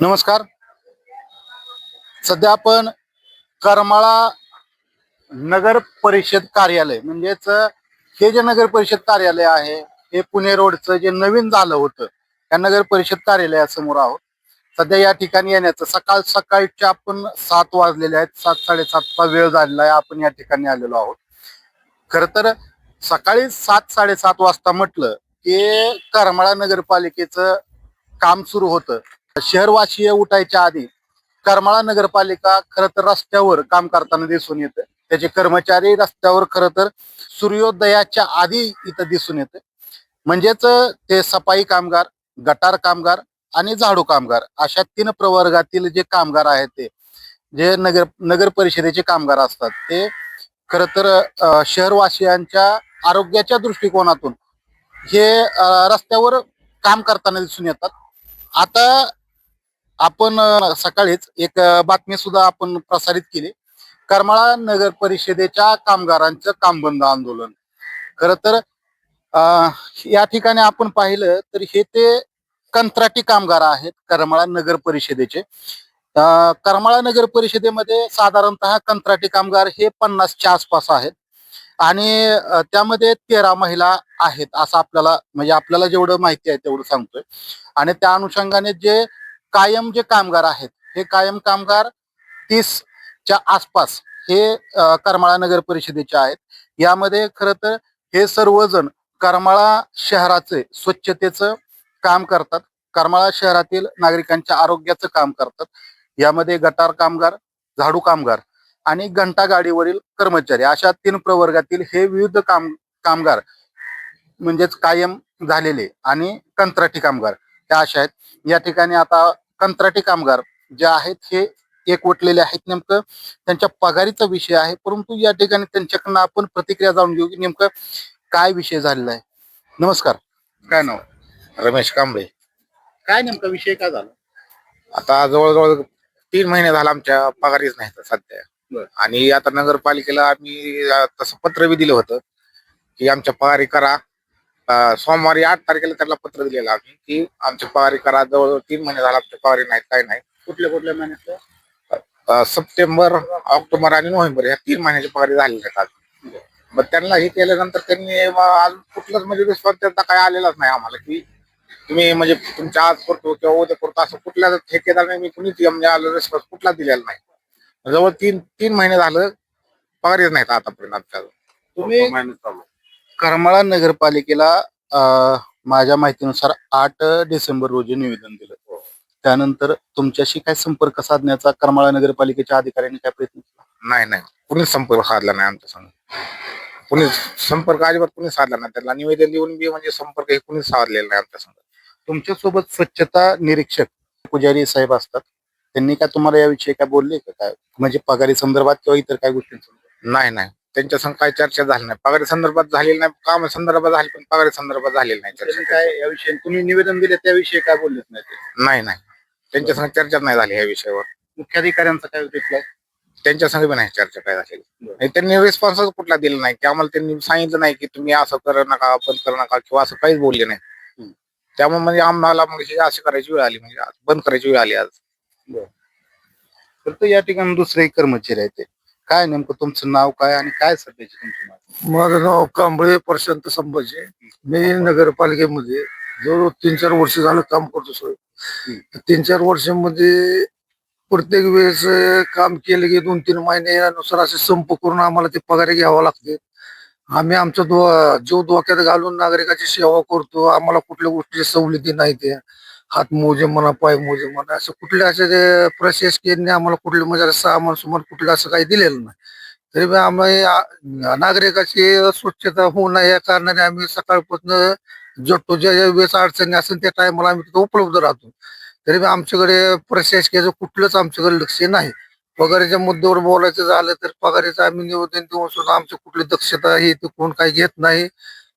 नमस्कार. सध्या आपण करमाळा नगर परिषद कार्यालय म्हणजेच हे जे नगर परिषद कार्यालय आहे हे पुणे रोडचं जे नवीन झालं होतं त्या नगर परिषद कार्यालयासमोर आहोत. सध्या या ठिकाणी येण्याचं सकाळ सकाळच्या आपण सात वाजलेले आहेत सात साडेसातचा वेळ झालेला आहे आपण या ठिकाणी आलेलो आहोत. खर तर सकाळी सात साडेसात वाजता म्हटलं की करमाळा नगरपालिकेचं काम सुरू होतं. शहरवासीय उठायच्या आधी करमाळा नगरपालिका खरं तर रस्त्यावर काम करताना दिसून येतं. त्याचे कर्मचारी रस्त्यावर खरं तर सूर्योदयाच्या आधी इथं दिसून येते. म्हणजेच ते सफाई कामगार गटार कामगार आणि झाडू कामगार अशा तीन प्रवर्गातील जे कामगार आहेत ते जे नगर नगर परिषदेचे कामगार असतात ते खर तर शहरवासियांच्या आरोग्याच्या दृष्टिकोनातून हे रस्त्यावर काम करताना दिसून येतात. आता आपण सकाळीच एक बातमी सुद्धा आपण प्रसारित केली. करमाळा नगर परिषदेच्या कामगारांचं काम बंद आंदोलन. खर तर या ठिकाणी आपण पाहिलं तर हे ते कंत्राटी कामगार आहेत करमाळा नगर परिषदेचे. करमाळा नगर परिषदेमध्ये साधारणतः कंत्राटी कामगार हे पन्नासच्या आसपास आहेत. आणि त्यामध्ये तेरा महिला आहेत असं आपल्याला म्हणजे आपल्याला जेवढं माहिती आहे तेवढं सांगतोय. आणि त्या अनुषंगाने जे कायम जे कामगार आहेत हे कायम कामगार तीसच्या आसपास हे करमाळा नगर परिषदेचे आहेत. यामध्ये खर तर हे सर्वजण करमाळा शहराचे स्वच्छतेचं काम करतात. करमाळा शहरातील नागरिकांच्या आरोग्याचं काम करतात. यामध्ये गटार कामगार झाडू कामगार आणि घंटा गाडीवरील कर्मचारी. अशा तीन प्रवर्गातील हे विविध काम कामगार म्हणजेच कायम झालेले आणि कंत्राटी कामगार. त्या अशा आहेत. या ठिकाणी आता कंत्राटी कामगार जे आहेत हे एकवटलेले आहेत नेमकं. त्यांच्या पगारीचा विषय आहे. परंतु या ठिकाणी त्यांच्याकडनं आपण प्रतिक्रिया जाणून घेऊ की नेमकं काय विषय झालेला आहे. नमस्कार. काय नाव? रमेश कांबळे. काय नेमका विषय काय झाला? आता जवळजवळ तीन महिने झाला आमच्या पगारीच नाही तर सध्या. आणि आता नगरपालिकेला आम्ही अं, तसं पत्र बी दिलं होतं की आमच्या पगारी करा. अं, सोमवारी आठ तारखेला त्याला पत्र दिलेलं आम्ही की आमच्या पगारी करा. जवळजवळ तीन महिने झाला आमच्या पगारी नाही काय नाही. कुठल्या कुठल्या महिन्यातलं अं, सप्टेंबर ऑक्टोबर आणि नोव्हेंबर या तीन महिन्याची पगारी झालेली आहेत आज. मग त्यांना हे केल्यानंतर त्यांनी अजून कुठलाच म्हणजे रिस्पॉन्स त्यांचा काय आलेलाच नाही आम्हाला की तुम्ही म्हणजे तुमच्या आज करतो किंवा उद्या करतो असं कुठल्या ठेकेदाराने मी कुणीच म्हणजे रिस्पॉन्स कुठला दिलेला नाही. जवळ तीन तीन महिने झालं पगारीच नाहीत आतापर्यंत आमच्या तुम्ही करमाळा नगरपालिकेला अं, माझ्या माहितीनुसार आठ डिसेंबर रोजी निवेदन दिलं. त्यानंतर तुमच्याशी काय संपर्क साधण्याचा करमाळा नगरपालिकेच्या अधिकाऱ्यांनी काय प्रयत्न केला? नाही नाही. कुणीच संपर्क साधला नाही आमच्या संग. कुणीच संपर्क अजिबात कुणीच साधला नाही. त्याला निवेदन देऊन बी म्हणजे संपर्क हे कुणीच साधलेला नाही आमच्या संग. तुमच्यासोबत स्वच्छता निरीक्षक पुजारी साहेब असतात. त्यांनी काय तुम्हाला याविषयी काय बोलले का? काय म्हणजे पगारी संदर्भात किंवा इतर काय गोष्टींसंदर्भात नाही नाही. त्यांच्या संग काही चर्चा झाली नाही. पगारी संदर्भात झालेली नाही. काम संदर्भात झाली पण पगारी संदर्भात झालेली नाही चर्चा. त्यांनी काय याविषयी तुम्ही निवेदन दिले त्याविषयी काय बोललेच नाही ते? नाही नाही. त्यांच्या संग चर्चा नाही झाली ह्या विषयावर. मुख्याधिकाऱ्यांचा काय रिप्लाय त्यांच्या संग बी नाही चर्चा काय झालेली बरं. आणि त्यांनी रिस्पॉन्सच कुठला दिला नाही. की आम्हाला त्यांनी सांगितलं नाही की तुम्ही असं करू नका बंद करू नका किंवा असं काहीच बोलले नाही. त्यामुळे म्हणजे आम्हाला हे अशी करायची वेळ आली. म्हणजे बंद करायची वेळ आली आज. तर तो या ठिकाणी दुसरे कर्मचारी आहेत ते. काय नेमकं तुमचं नाव काय आणि काय सध्याची तुमची माहिती माझं नाव कांबळे प्रशांत संभाजी. मी नगरपालिकेमध्ये जवळ तीन चार वर्ष झालं काम करतो सर. तीन चार वर्षांमध्ये प्रत्येक वेळेस अं, काम केलं की दोन तीन महिन्यानुसार असे संप करून आम्हाला ते पगारी घ्यावा लागते. आम्ही आमचा जीव धोक्यात घालून नागरिकाची सेवा करतो आम्हाला कुठल्या गोष्टीची सवलती नाही ते हात मोजे म्हणा पाय मोजे म्हणा असं कुठल्या असे जे प्रशासकीयांनी आम्हाला कुठले म्हणजे सहा सामान कुठलं असं काही दिलेलं नाही. तरी बी आम्ही आ- नागरिकाची स्वच्छता होऊ नये या कारणाने आम्ही सकाळपासून जटतो ज्या ज्या वेळेस अडचणी असेल त्या टायमाला आम्ही तिथे उपलब्ध राहतो. तरी बी आमच्याकडे प्रशासकीयाचं कुठलंच आमच्याकडे लक्ष नाही. पगाराच्या मुद्द्यावर बोलायचं झालं तर पगाराचं आम्ही निवेदन देऊन सुद्धा आमची कुठली दक्षता ही ते कोण काही घेत नाही.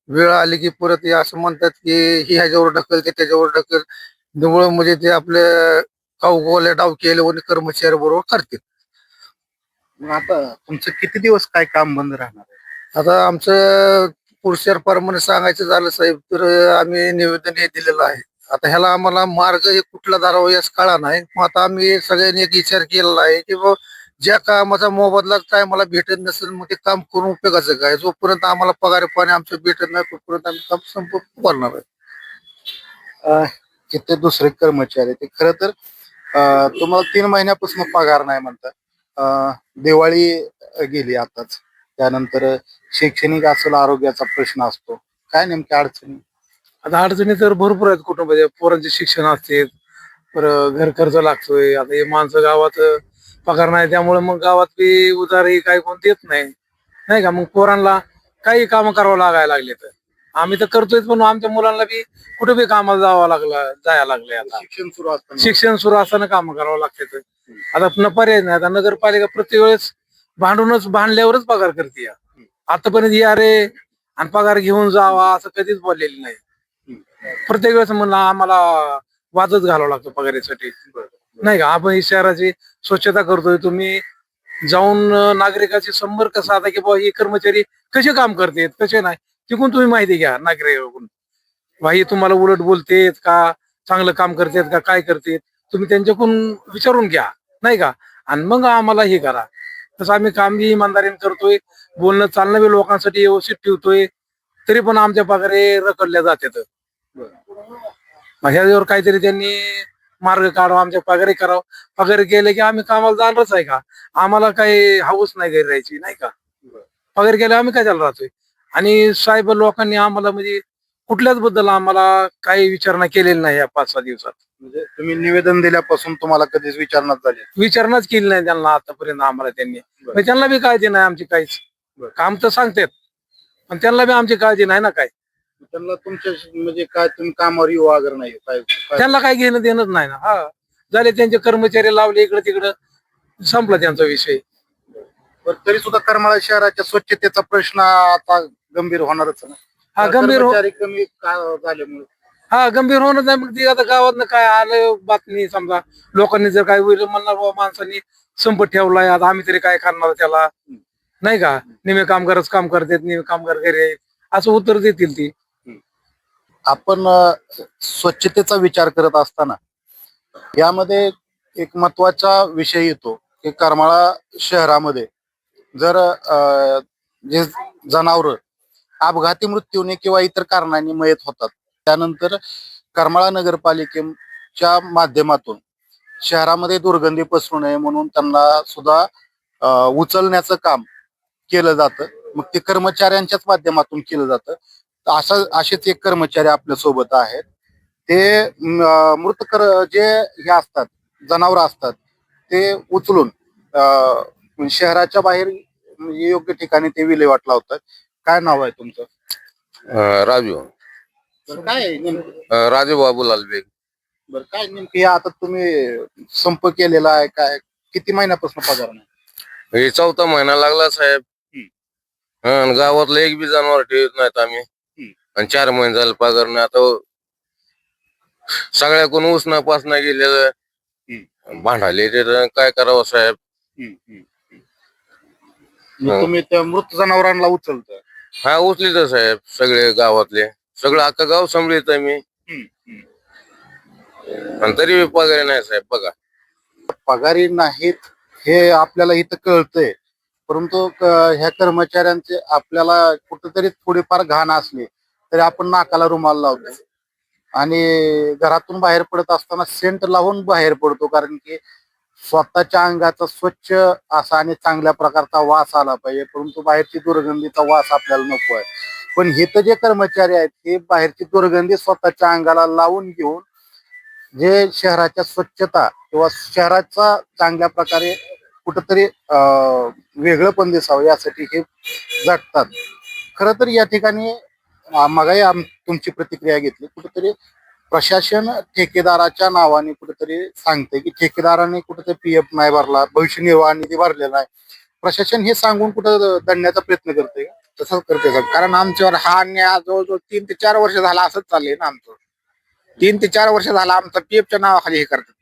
वेळ आली की परत हे असं म्हणतात की ही ह्याच्यावर ढकल ते त्याच्यावर ढकल. निवळ म्हणजे ते आपले काऊ डाव केले आणि कर्मचारी बरोबर करतील. मग आता तुमचं किती दिवस काय काम बंद राहणार आहे? आता आमचं पुरुषार प्रमाणे सांगायचं झालं साहेब तर आम्ही निवेदन हे दिलेलं आहे. आता ह्याला आम्हाला मार्ग हे कुठला धरावा याच कळा नाही. मग आता आम्ही सगळ्यांनी एक विचार केलेला आहे की बाबा ज्या कामाचा मोबदला काय मला भेटत नसेल मग ते काम करून उपयोगाचं काय? जोपर्यंत आम्हाला पगार पाणी आमचं भेटत नाही तोपर्यंत आम्ही काम संपूर्ण करणार आहे. अं, तिथे दुसरे कर्मचारी ते खरं तर अं, तुम्हाला तीन महिन्यापासून पगार नाही म्हणतात. अं, दिवाळी गेली आताच. त्यानंतर शैक्षणिक असेल आरोग्याचा प्रश्न असतो. काय नेमक्या अडचणी? आता अडचणी तर भरपूर आहेत कुटुंबाच्या पोरांचे शिक्षण असते परत घर खर्च लागतोय. आता हे माणसं गावात पगार नाही त्यामुळे मग गावात बी उधारही काही कोण देत नाही. नाही का? मग पोरांना काही कामं करावं लागायला लागले तर आम्ही तर करतोय पण आमच्या मुलांना बी कुठे बी कामाला जावं लागलं जायला लागले आता. शिक्षण सुरू असताना. शिक्षण सुरू असताना काम करावं लागते. आता पुन्हा पर्याय नाही. आता नगरपालिका प्रत्येक वेळेस भांडूनच भांडल्यावरच पगार करते आतापर्यंत या रे आणि पगार घेऊन जावा असं कधीच बोललेली नाही. प्रत्येक वेळेस म्हणलं आम्हाला वादच घालावं लागतो पगारीसाठी. नाही का? आपण ही शहराची स्वच्छता करतोय. तुम्ही जाऊन अं, नागरिकाशी संपर्क साधा की बाबा हे कर्मचारी कसे काम करतेत? कसे नाही. तिकून तुम्ही माहिती घ्या नागरिकांकडून. भाई तुम्हाला उलट बोलतेत का? चांगलं काम करतेत का? काय करतेत? तुम्ही त्यांच्याकडून विचारून घ्या नाही का? आणि मग आम्हाला हे करा. तसं आम्ही काम बी इमानदारीने करतोय बोलणं चालणं बी लोकांसाठी व्यवस्थित ठेवतोय तरी पण आमच्या पगारे रखडल्या जातात. मग ह्याच्यावर काहीतरी त्यांनी मार्ग काढावा आमच्या पगारी करावं. पगार केले की आम्ही कामाला जाणारच आहे का? आम्हाला काही हाऊस नाही घरी राहायची नाही का? पगार केले आम्ही काय चालू राहतोय? आणि साहेब लोकांनी आम्हाला म्हणजे कुठल्याच बद्दल आम्हाला काही विचारणा केलेली नाही या पाच सहा दिवसात. म्हणजे तुम्ही निवेदन दिल्यापासून तुम्हाला कधीच विचारणा झाली? विचारणाच केली नाही त्यांना आतापर्यंत आम्हाला त्यांनी. त्यांना बी काळजी नाही आमची काहीच. काम तर सांगतात. पण त्यांना बी आमची काळजी नाही ना काय त्यांना तुमच्या म्हणजे काय तुम्ही कामावर येऊ वगैरे नाही काय काय- त्यांना काही घेणं देणंच नाही ना. हा. झाले त्यांचे कर्मचारी लावले इकडे तिकडं. संपला त्यांचा विषय. तरी सुद्धा करमाळा शहराच्या स्वच्छतेचा प्रश्न आता गंभीर होणारच ना. हा गंभीर हो- कर्मचारी कमी का झाल्यामुळे? हा गंभीर होणं नाही मग ती आता गावात काय आलं बातमी समजा लोकांनी जर काय होईल म्हणणार बाबा माणसांनी संपत ठेवलाय आता आम्ही तरी काय करणार त्याला? नाही का? निमे कामगारच काम करतात निमे कामगार घरी आहेत. असं उत्तर देतील ती. आपण अ, स्वच्छतेचा विचार करत असताना यामध्ये एक महत्त्वाचा विषय येतो की करमाळा शहरामध्ये जर अ, जे जनावर अपघाती मृत्यूने किंवा इतर कारणांनी मयत होतात त्यानंतर करमाळा नगरपालिकेच्या माध्यमातून शहरामध्ये दुर्गंधी पसरू नये म्हणून त्यांना सुद्धा उचलण्याचं काम केलं जातं. मग ते कर्मचाऱ्यांच्याच माध्यमातून केलं जातं. अशा असेच एक कर्मचारी आपल्यासोबत आहेत. ते मृत कर जे हे असतात जनावर असतात ते उचलून अ, शहराच्या बाहेर योग्य ठिकाणी ते विल्हेवाट लावतात काय नाव आहे तुमचं? अं, राजू. बरं, काय आहे नेमकं? अं, राजू बाबूलाल बेग बरं काय नेमकं आता तुम्ही संप केलेला आहे काय किती महिन्यापासून पगार नाही? हे चौथा महिना लागला साहेब. हं, आणि गावातलं एक बी जनावर ठेवत नाहीत आम्ही. आणि चार महिने झाले पगार नाही. आता सगळ्याकडून उसना पासना गेलेलं भांडाले ते तर काय करावं साहेब? मग तुम्ही त्या मृत जनावरांना उचलता. हा उचली तर साहेब सगळे गावातले. सगळं अख्खा गाव सांभाळीत आहे मी आणि तरी बी पगार नाही साहेब बघा. पगारी नाहीत हे आपल्याला इथं कळतंय. परंतु क- ह्या कर्मचाऱ्यांचे आपल्याला कुठेतरी थोडीफार घाण असली तरी आपण नाकाला रुमाल लावतो. आणि घरातून बाहेर पडत असताना सेंट लावून बाहेर पडतो कारण की स्वतःच्या अंगाचा स्वच्छ असा आणि चांगल्या प्रकारचा वास आला पाहिजे. परंतु बाहेरची दुर्गंधीचा वास आपल्याला नको आहे. पण हे तर जे कर्मचारी आहेत हे बाहेरची दुर्गंधी स्वतःच्या अंगाला लावून घेऊन जे शहराच्या स्वच्छता किंवा शहराचा चांगल्या प्रकारे कुठंतरी अं, वेगळं पण दिसावं यासाठी हे जगतात. खर तर या ठिकाणी मगाही आम तुमची प्रतिक्रिया घेतली. कुठेतरी प्रशासन ठेकेदाराच्या नावाने कुठेतरी सांगते की ठेकेदाराने कुठेतरी पी एफ नाही भरला भविष्य निर्वाह निधी भरलेला आहे प्रशासन हे सांगून कुठं दणण्याचा प्रयत्न करते तसंच करते सर कारण आमच्यावर हा अन्याय जवळजवळ तीन ते चार वर्ष झाला असंच चाललंय ना आमचं. तीन ते चार वर्ष झाला आमचं पीएफच्या नावाखाली हे करतात.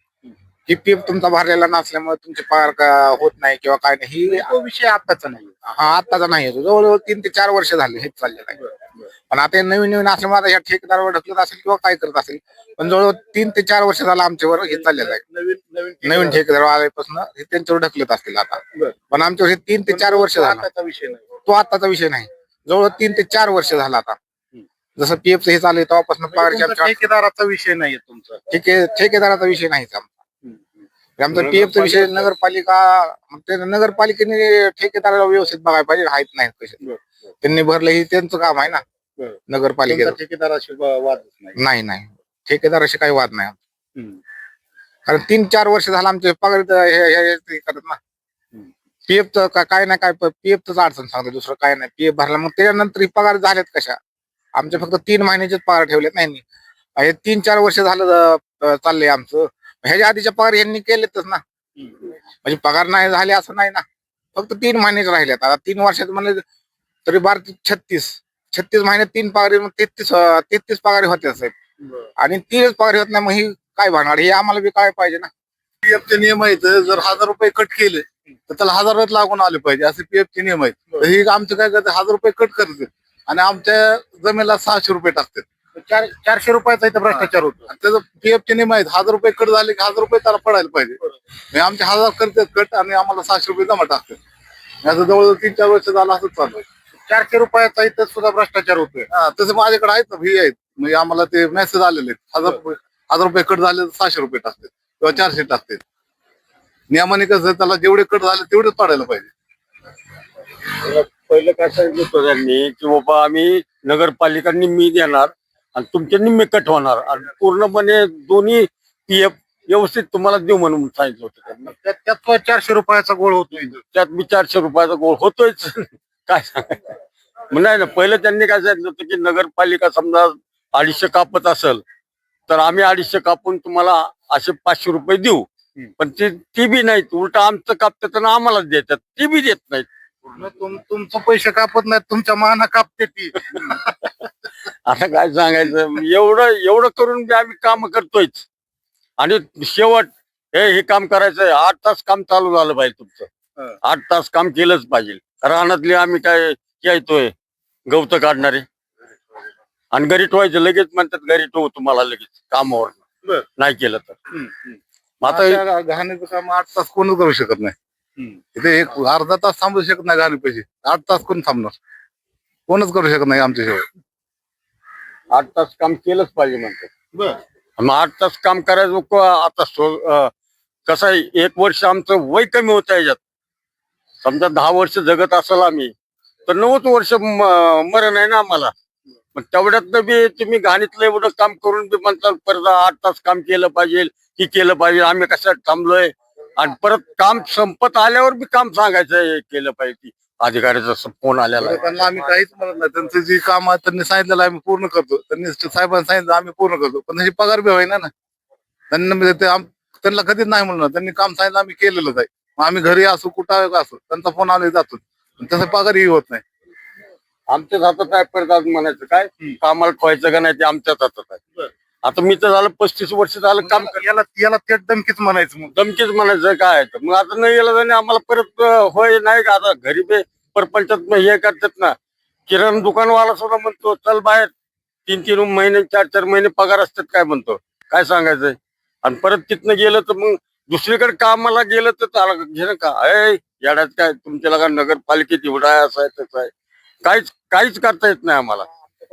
की पीएफ तुमचा भरलेला नसल्यामुळे तुमचे पगार का- होत नाही किंवा काय नाही ही तो विषय आताचा नाही. हा आताचा नाही येतो. जवळजवळ तीन ते चार वर्ष झाले हेच चाललेलं आहे पण आता हे नवीन नवीन असल्यामुळे आता या ठेकेदारावर ढकलत असेल किंवा काय करत असेल पण जवळजवळ तीन ते चार वर्ष झालं आमच्यावर हे चाललेलं आहे. नवीन नवीन नवीन ठेकेदार आल्यापासून हे त्यांच्यावर ढकलत असतील आता. पण आमच्यावर हे तीन ते चार वर्ष झालं. विषय नाही. तो आताचा विषय नाही. जवळ तीन ते चार वर्ष झाला आता. जसं पीएफचं हे चालू आहे तेव्हापासून म्हणजे आमच्या ठेकेदाराचा विषय नाहीये तुमचा. ठेके ठेकेदाराचा विषय नाहीच आमचा आमचा पीएफचा विषय नगरपालिका ते नगरपालिकेने ठेकेदाराला व्यवस्थित बघायला पाहिजे आहेत नाही कसे. त्यांनी भरलं हे त्यांचं काम आहे ना. नगरपालिकेचं. ठेकेदाराशी वा- वादच नाही. नाही ठेकेदाराशी काही वाद नाही. कारण तीन चार वर्ष झालं आमचे पगार करत ना. पीएफचं का- काय नाही काय पीएफच अडचण सांगतो दुसरं काय नाही. पीएफ भरला मग त्याच्यानंतर ही पगार झालेत कशा? आमचे फक्त तीन महिन्याचेच पगार ठेवलेत नाही. हे तीन चार वर्ष झालं चाललंय आमचं. ह्याच्या आधीच्या पगार यांनी केलेतच ना. म्हणजे पगार नाही झाले असं नाही ना. फक्त तीन महिनेच राहिलेत. आता तीन वर्षात म्हणजे तरी बारा छत्तीस. छत्तीस महिन्यात तीन पगारी तेहतीस तेहतीस पगारी होते साहेब. आणि तीनच पगारी होत नाही मग ही काय भानवाड हे आम्हाला बी काय पाहिजे ना. पीएफचे नियम आहेत जर हजार रुपये कट केले तर त्याला हजार रुपये लागून आले पाहिजे. असे पीएफचे नियम आहेत. हे आमचं काय करते हजार रुपये कट करते. आणि आमच्या जमिनीला सहाशे रुपये टाकतात चार चारशे रुपयाचा इथं भ्रष्टाचार होतो. आणि त्याचं पीएफचे नियम आहेत हजार रुपये कट झाले की हजार रुपये त्याला पडायला पाहिजे. हे आमचे हजार करतात कट आणि आम्हाला सहाशे रुपये जमा टाकतात. याचं जवळजवळ तीन चार वर्ष झालं असंच चालू आहे. चारशे रुपयाचा इथं सुद्धा भ्रष्टाचार होतोय. हा, तसं माझ्याकडे आहेत ना ही आहेत. म्हणजे आम्हाला ते मेसेज आलेले आहेत. हजार रुपये हजार रुपये कट झाले तर सहाशे रुपये टाकतात किंवा चारशे टाकतात. नियमाने कसं त्याला जेवढे कट झाले तेवढेच पाडायला पाहिजे. पहिलं काय सांगितलं होतं त्यांनी की बाबा आम्ही नगरपालिका निम्मी देणार आणि तुमचे निम्मे कट होणार. आणि पूर्णपणे दोन्ही पीएफ व्यवस्थित तुम्हाला देऊ म्हणून सांगितलं होतं त्यांनी. त्यात त्यात तो चारशे रुपयाचा गोळ होतो इथं. त्यात मी चारशे रुपयाचा गोळ होतोयच. काय सांगायचं? नाही ना पहिलं त्यांनी काय सांगितलं होतं की नगरपालिका समजा अडीचशे कापत असेल तर आम्ही अडीचशे कापून तुम्हाला असे पाचशे रुपये देऊ. पण ती ती बी नाहीत. उलट आमचं कापतात आणि आम्हालाच देतात. ती बी देत नाहीत. तुमचं पैसे कापत नाहीत तुमच्या माना कापते ती. आता काय सांगायचं? एवढं एवढं करून बी आम्ही काम करतोयच. आणि शेवट हे हे काम करायचंय. आठ तास काम चालू झालं पाहिजे. तुमचं. आठ तास काम केलंच पाहिजे. रानातले आम्ही काय येतोय गवत काढणारे. आणि घरी ठेवायचं. लगेच म्हणतात घरी ठेवू तुम्हाला लगेच. कामावर. नाही केलं तर. आता घाण्याचं काम आठ तास कोण करू शकत नाही. इथे एक अर्धा तास थांबू शकत नाही घाणे पैसे. आठ तास कोण थांबणार? कोणच करू शकत नाही आमच्याशिवाय. आठ तास काम केलंच पाहिजे म्हणतात. बर. मग आठ तास काम करायचं को- आता सो- अं, कसं आहे एक वर्ष आमचं वय कमी होत याच्यात. समजा दहा वर्ष जगत असाल आम्ही तर नव्वद वर्ष म- मरण आहे ना आम्हाला. मग तेवढ्यात बी तुम्ही घाणीतलं एवढं काम करून बी म्हणतात परत आठ तास काम केलं पाहिजे की केलं पाहिजे आम्ही कशात थांबलोय? आणि परत काम संपत आल्यावर बी काम सांगायचं हे केलं पाहिजे. अधिकाऱ्याचा फोन आलेला आहे. त्यांना आम्ही काहीच म्हणत नाही. त्यांचं जी काम आहे त्यांनी सांगितलेलं आम्ही पूर्ण करतो. त्यांनी साहेबांनी सांगितलं आम्ही पूर्ण करतो. पण त्याची पगार बी होईना ना. त्यांना म्हणजे ते आम- त्यांना कधीच नाही म्हणलं. त्यांनी काम सांगितलं आम्ही केलेलंच आहे. मग आम्ही घरी असो कुठं असो. त्यांचा फोन आला जातो. पण त्याचा पगारही होत नाही. आमच्याच हातात आहे परत म्हणायचं काय? कामाला ठेवायचं का नाही ते आमच्याच हातात आहे. आता मी तर झालं पस्तीस वर्ष झालं काम याला याला थेट धमकीच म्हणायचं मग धमकीच म्हणायचं काय आहे? तर. मग आता नाही गेलं तर आम्हाला परत अं, होय नाही का? आता घरी बे परपंचात मग हे करतात ना. किराणा दुकानवाला सुद्धा म्हणतो चल बाहेर. तीन तीन महिने चार चार महिने पगार असतात काय म्हणतो? काय सांगायचंय? आणि परत तिथनं गेलं तर मग दुसरीकडे कामाला गेलं तर त्याला घेणं का? अय येड्यात काय? तुमच्या लगा नगरपालिकेत एवढा आहे असं आहे तसं आहे. काहीच काहीच करता येत नाही आम्हाला.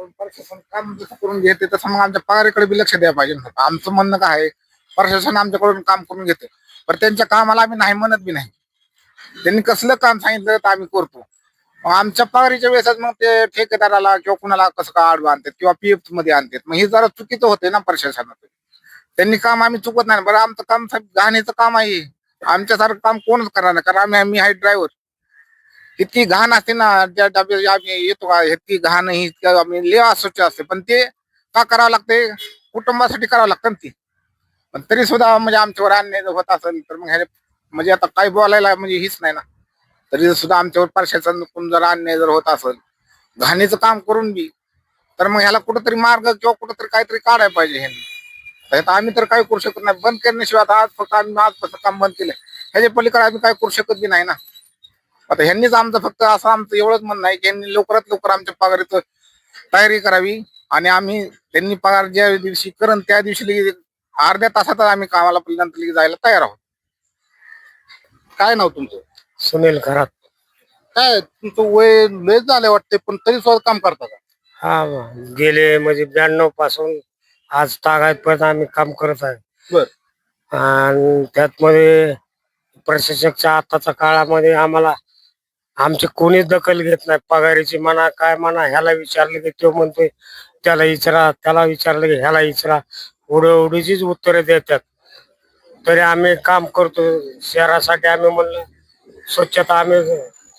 प्रशासन काम जसं करून घेते तसं मग आमच्या पगाराकडे बी लक्ष द्यायला पाहिजे ना. आमचं म्हणणं काय आहे प्रशासन आमच्याकडून काम करून घेते. पण त्यांच्या कामाला आम्ही नाही म्हणत बी नाही. त्यांनी कसलं काम सांगितलं तर आम्ही करतो. मग आमच्या पगारीच्या वेळेस मग ते ठेकेदाराला किंवा कुणाला कसं का आडवं आणतात किंवा पीएफमध्ये आणतात. मग हे जरा चुकीचं होते ना प्रशासनात त्यांनी काम आम्ही चुकत नाही. बरं आमचं काम साहेब घाणीचं काम आहे. आमच्यासारखं काम कोणच करणार नाही. कारण आम्ही आम्ही आहे ड्रायव्हर इतकी घाण असते ना ज्या डब्यात आम्ही येतो का इतकी घाण ही इतकी आम्ही लय अस्वच्छ असते. पण ते का करावं लागते कुटुंबासाठी करावं लागतं ना ती. पण तरी सुद्धा म्हणजे आमच्यावर अन्याय जर होत असेल तर मग ह्याने म्हणजे आता काय बोलायला म्हणजे हीच नाही ना. तरी सुद्धा आमच्यावर प्रशासन जर अन्याय जर होत असेल घाणीचं काम करून बी तर मग ह्याला कुठंतरी मार्ग किंवा कुठंतरी काहीतरी काढायला पाहिजे ह्यांनी. आता आम्ही तर काय करू शकत नाही. बंद करण्याशिवाय आता आज फक्त आम्ही आजपासून काम बंद केलं ह्याच्या पलीकडे आम्ही काय करू शकत बी नाही ना. आता ह्यांनीच आमचं फक्त असं आमचं एवढंच म्हणणं आहे की यांनी लवकरात लवकर आमच्या पगारीचं तयारी करावी आणि आम्ही त्यांनी पगार ज्या दिवशी करण त्या दिवशी लगेच अर्ध्या तासातच आम्ही कामाला नंतर लगेच जायला तयार आहोत. काय नाव तुमचं? सुनील खरात. काय तुमचं वय लय झालंय वाटते पण तरी सुद्धा काम करता का? हा गेले म्हणजे ब्याण्णवपासून आज तागायत पर्यंत आम्ही काम करत आहे. बर. आणि त्यात मध्ये प्रशासकच्या आताच्या काळामध्ये आम्हाला आमची कोणीच दखल घेत नाही. पगारीची म्हणा काय म्हणा ह्याला विचारलं की तो म्हणतोय त्याला विचारा त्याला विचारलं की ह्याला विचारा उडीचीच उत्तरे देतात. तरी आम्ही काम करतो. शहरासाठी आम्ही म्हणलं स्वच्छता आम्ही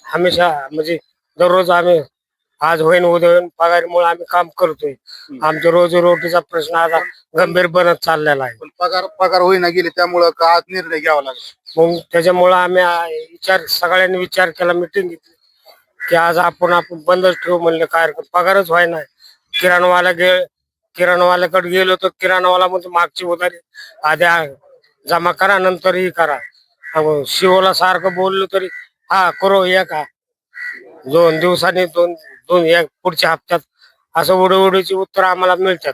हमेशा म्हणजे दररोज आम्ही आज होईन उद्या होईन पगारीमुळे आम्ही काम करतोय. आमच्या रोजीरोटीचा प्रश्न आता गंभीर बनत चाललेला आहे. पण पगार पगार होईना गेले त्यामुळं का आज निर्णय घ्यावा लागला? मग त्याच्यामुळं आम्ही आ- विचार सगळ्यांनी विचार केला मिटिंग घेतली. की आज आपण आपण बंदच ठेवू म्हणलं काय हरकत, पगारच व्हाय नाही किराणवाला गे किराणवाल्याकडे गेलो तर किराणवाला म्हणतो मागची उधारी आधी आ- जमा करा नंतर ही करा. अहो, शिवला सारखं बोललो तरी हा करो या का? दोन दिवसांनी दोन दोन या पुढच्या हप्त्यात असं उडीची उत्तर आम्हाला मिळतात.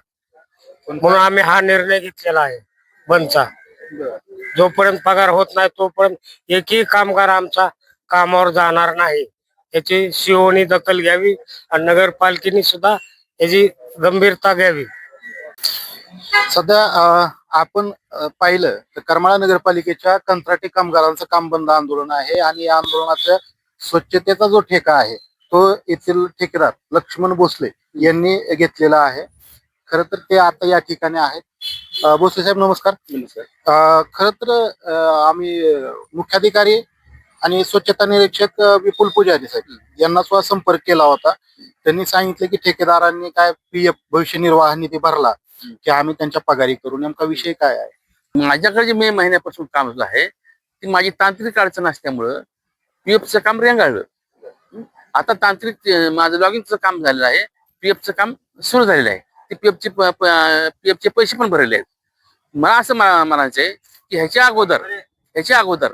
म्हणून आम्ही हा निर्णय घेतलेला आहे बंदचा. जोपर्यंत पगार होत नाही तोपर्यंत एकही कामगार आमचा कामावर जाणार नाही. याची शिवणी दखल घ्यावी आणि नगरपालिकेने सुद्धा याची गंभीरता घ्यावी. सध्या आपण पाहिलं तर करमाळा नगरपालिकेच्या कंत्राटी कामगारांचं काम बंद आंदोलन आहे आणि या आंदोलनाचा स्वच्छतेचा जो ठेका आहे तो येथील ठेकेदार लक्ष्मण भोसले यांनी घेतलेला आहे. खर तर ते आता या ठिकाणी आहेत. भोसले साहेब नमस्कार. खर तर आम्ही मुख्याधिकारी आणि स्वच्छता निरीक्षक विपुल पुजारी साहेब यांना सुद्धा संपर्क केला होता. त्यांनी सांगितलं की ठेकेदारांनी काय पी एफ भविष्य निर्वाह निधी भरला की आम्ही त्यांच्या पगारी करू. नेमका विषय काय आहे? माझ्याकडे जे मे महिन्यापासून काम झालं आहे ती माझी तांत्रिक अडचण असल्यामुळं पीएफचं काम रेंगाळलं. आता तांत्रिक माझं लॉगिंगचं काम झालेलं आहे. पीएफचं काम सुरू झालेलं आहे. ते पीएफचे पीएफचे पैसे पण भरलेले आहेत. मला असं म्हणायचं म्हणायचंय की ह्याच्या अगोदर ह्याच्या अगोदर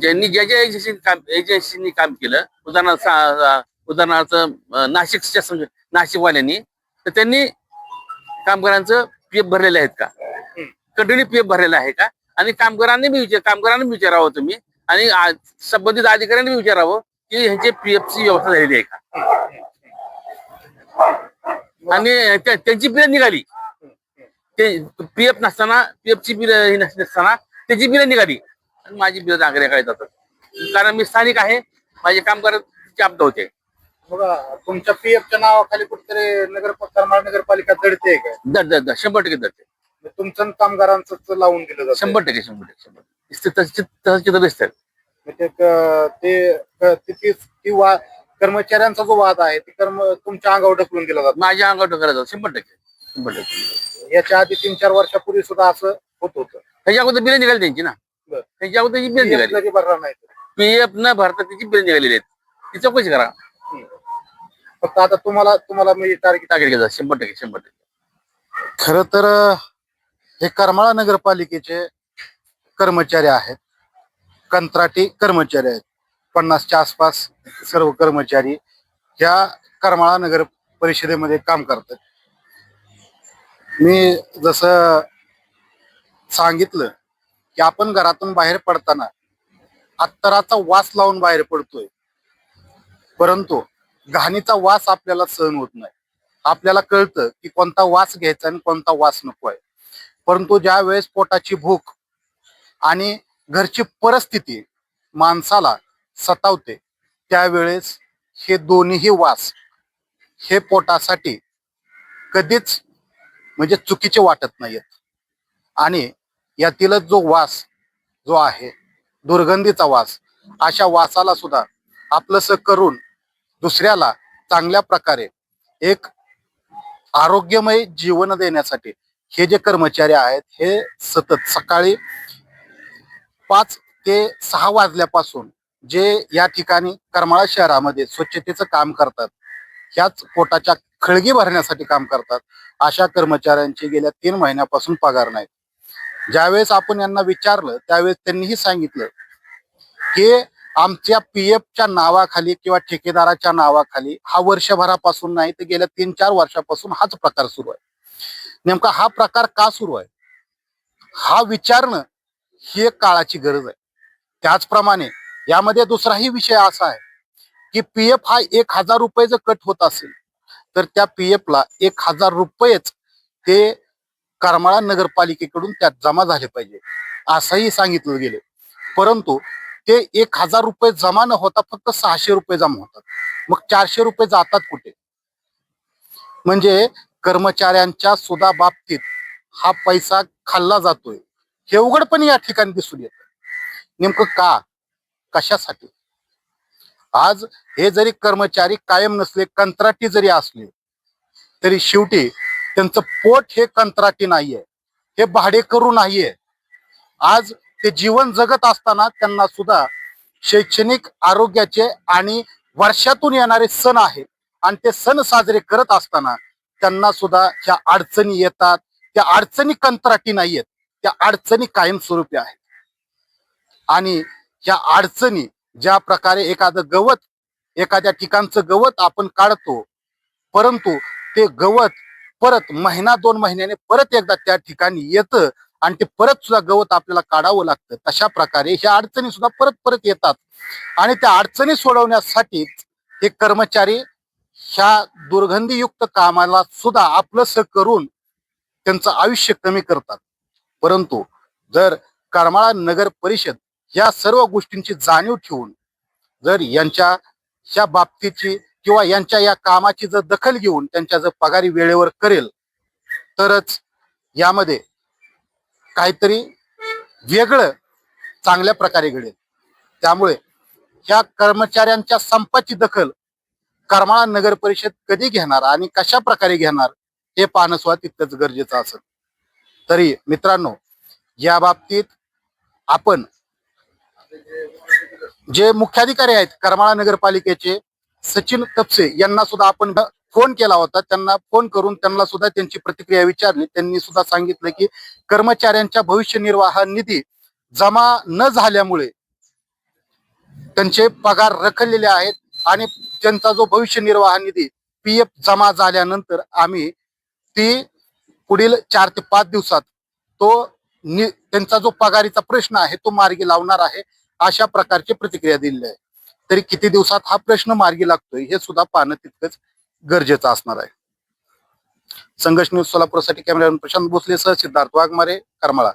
ज्यांनी ज्या ज्या एजन्सी काम एजन्सीनी काम केलं उदाहरणार्थ उदाहरणार्थ नाशिकच्या संघ नाशिकवाल्यांनी तर त्यांनी कामगारांचं पीएफ भरलेले आहेत का? कंटिन्यू पीएफ भरलेला आहे का? आणि कामगारांनी बी विचार कामगारांनी विचारावं तुम्ही. आणि संबंधित अधिकाऱ्यांनी विचारावं की ह्यांचे पीएफ ची व्यवस्था झालेली आहे का? आणि त्या- त्यांची बिलं निघाली. ते पीएफ नसताना पीएफ ची बिलं नसताना त्याची बिलं निघाली. आणि माझी बिलं नागरिकाकडे जातात. कारण मी स्थानिक आहे माझे कामगार आपदा होते. बघा तुमच्या पीएफच्या नावाखाली कुठेतरी नगर नगरपालिका दडते काय? दर दर दर शंभर टक्के दरते तुमचं आणि कामगारांचं लावून दिलं जातं शंभर टक्के शंभर टक्के शंभर तसं चित्र दिसतात. म्हणजे क- ते क- ती- वा कर्मचाऱ्यांचा जो वाद आहे ते कर्म तुमच्या अंगावर ढकलून दिला जातो. माझ्या अंगावर करायचं शंभर टक्के. शंभर टक्के. याच्या आधी तीन चार वर्षापूर्वी सुद्धा असं होत होतं. ह्याच्या अगोदर बिलं निघाली त्यांची ना. बरं. ह्याच्या अगोदर बिलं निघाली. जरी भरला नाही. पीएफ न भरता त्याची बिलं निघालेली आहेत. ती चौकशी करा. फक्त आता तुम्हाला तुम्हाला मी टार्गेट टाकेल घेतात शंभर टक्के शंभर टक्के. खर तर हे करमाळा नगरपालिकेचे कर्मचारी आहेत. कंत्राटी कर्मचारी आहेत. पन्नासच्या आसपास सर्व कर्मचारी ह्या करमाळा नगर परिषदेमध्ये काम करतात. मी जसं सांगितलं की आपण घरातून बाहेर पडताना अत्तराचा वास लावून बाहेर पडतोय. परंतु घाणीचा वास आपल्याला सहन होत नाही. आपल्याला कळतं की कोणता वास घ्यायचा आणि कोणता वास नको आहे परंतु ज्या वेळेस पोटाची भूक आणि घरची परिस्थिती माणसाला सतावते. त्यावेळेस हे दोन्हीही वास हे पोटासाठी कधीच म्हणजे चुकीचे वाटत नाहीत. आणि यातीलच जो वास जो आहे दुर्गंधीचा वास अशा वासाला सुद्धा आपलंस करून दुसऱ्याला चांगल्या प्रकारे एक आरोग्यमय जीवन देण्यासाठी हे जे कर्मचारी आहेत हे सतत सकाळी पाच ते सहा वाजल्यापासून जे या ठिकाणी करमाळा शहरामध्ये स्वच्छतेचं काम करतात ह्याच पोटाच्या खळगी भरण्यासाठी काम करतात अशा कर्मचाऱ्यांची गेल्या तीन महिन्यापासून पगार नाही ज्यावेळेस आपण यांना विचारलं त्यावेळेस त्यांनीही सांगितलं की आमच्या पीएफच्या नावाखाली किंवा ठेकेदाराच्या नावाखाली हा वर्षभरापासून नाही तर गेल्या तीन चार वर्षापासून हाच प्रकार सुरू आहे. नेमका हा प्रकार का सुरू आहे? हा विचारणं ही एक काळाची गरज आहे. त्याचप्रमाणे यामध्ये दुसराही विषय असा आहे की पीएफ हा एक हजार रुपये जर कट होत असेल तर त्या पीएफ ला एक हजार रुपयेच ते करमाळा नगरपालिकेकडून त्यात जमा झाले पाहिजे असंही सांगितलं गेलं. परंतु ते एक हजार रुपये जमा न होता फक्त सहाशे रुपये जमा होतात. मग चारशे रुपये जातात कुठे? म्हणजे कर्मचाऱ्यांच्या सुद्धा बाबतीत हा पैसा खाल्ला जातोय. हे उघडपणे या ठिकाणी दिसून येतं. नेमकं का? कशासाठी? आज हे जरी कर्मचारी कायम नसले कंत्राटी जरी असले तरी शेवटी त्यांचं पोट हे कंत्राटी नाहीये. हे भाडेकरू नाहीये. आज ते जीवन जगत असताना त्यांना सुद्धा शैक्षणिक आरोग्याचे आणि वर्षातून येणारे सण आहेत. आणि ते सण साजरे करत असताना त्यांना सुद्धा ह्या अडचणी येतात. त्या अडचणी कंत्राटी नाहीयेत. त्या अडचणी कायमस्वरूपी आहेत. आणि ह्या अडचणी ज्या प्रकारे एखादं गवत एखाद्या ठिकाणचं गवत आपण काढतो परंतु ते गवत परत महिना दोन महिन्याने परत एकदा त्या ठिकाणी येतं आणि ते परत सुद्धा गवत आपल्याला काढावं लागतं. तशा प्रकारे ह्या अडचणी सुद्धा परत परत येतात. आणि त्या अडचणी सोडवण्यासाठी हे कर्मचारी ह्या दुर्गंधीयुक्त कामाला सुद्धा आपलंस करून त्यांचं आयुष्य कमी करतात. परंतु जर करमाळा नगर परिषद या सर्व गोष्टींची जाणीव ठेवून जर यांच्या ह्या बाबतीची किंवा यांच्या या कामाची जर दखल घेऊन त्यांच्या जर पगारी वेळेवर करेल तरच यामध्ये काहीतरी वेगळं चांगल्या प्रकारे घडेल. त्यामुळे ह्या कर्मचाऱ्यांच्या संपाची दखल करमाळा नगर परिषद कधी घेणार आणि कशा प्रकारे घेणार हे पाहणं सुद्धा तितकंच गरजेचं असेल. तरी मित्रांनो या बाबतीत आपण जे मुख्याधिकारी आहेत करमाळा नगरपालिकेचे सचिन तपसे यांना सुद्धा आपण फोन केला होता. त्यांना फोन करून त्यांना सुद्धा त्यांची प्रतिक्रिया विचारली. त्यांनी सुद्धा सांगितलं की कर्मचाऱ्यांच्या भविष्य निर्वाह निधी जमा न झाल्यामुळे त्यांचे पगार रखडलेले आहेत आणि त्यांचा जो भविष्य निर्वाह निधी पी एफ जमा झाल्यानंतर आम्ही ती पुढील चार ते पाच दिवसात तो त्यांचा जो पगारीचा प्रश्न आहे तो मार्गी लावणार आहे अशा प्रकारची प्रतिक्रिया दिलेली आहे. तरी किती दिवसात हा प्रश्न मार्गी लागतोय हे सुद्धा पाहणं तितकंच गरजेचं असणार आहे. संघर्ष न्यूज सोलापूरसाठी कॅमेरामॅन प्रशांत भोसले सह सिद्धार्थ वाघमारे करमाळा.